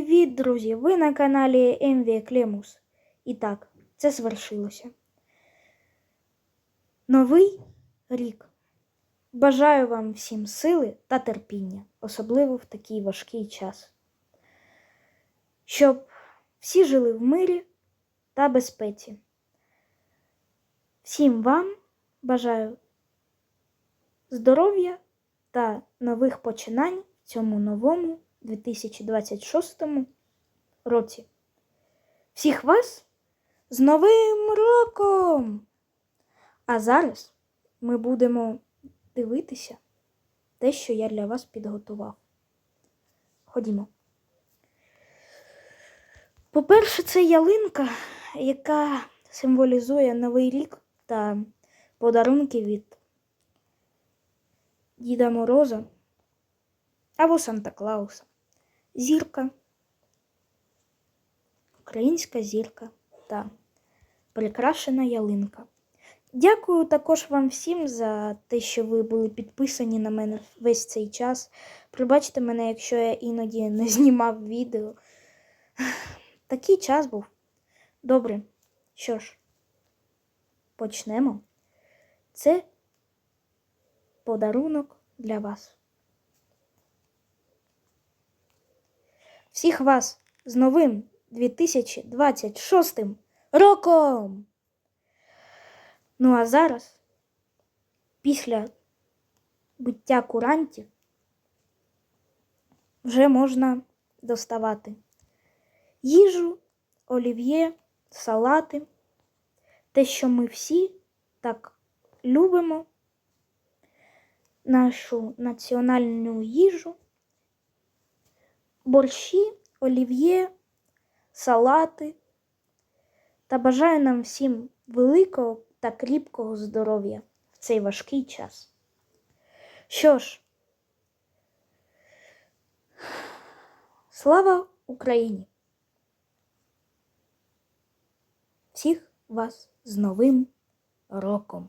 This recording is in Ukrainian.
Привіт, друзі! Ви на каналі МВ Клемус. І так, це звершилося. Новий рік. Бажаю вам всім сили та терпіння, особливо в такий важкий час. Щоб всі жили в мирі та безпеці. Всім вам бажаю здоров'я та нових починань в цьому новому 2026 році. Всіх вас з Новим роком! А зараз ми будемо дивитися те, що я для вас підготував. Ходімо. По-перше, це ялинка, яка символізує Новий рік та подарунки від Діда Мороза або Санта Клауса. Зірка, українська зірка та прикрашена ялинка. Дякую також вам всім за те, що ви були підписані на мене весь цей час. Пробачте мене, якщо я іноді не знімав відео. Такий час був. Добре. Що ж, почнемо. Це подарунок для вас. Всіх вас з новим 2026 роком! Ну а зараз, після биття курантів, вже можна доставати їжу, олів'є, салати, те, що ми всі так любимо, нашу національну їжу, борщі, олів'є, салати. Та бажаю нам всім великого та кріпкого здоров'я в цей важкий час. Що ж, слава Україні! Всіх вас з Новим роком!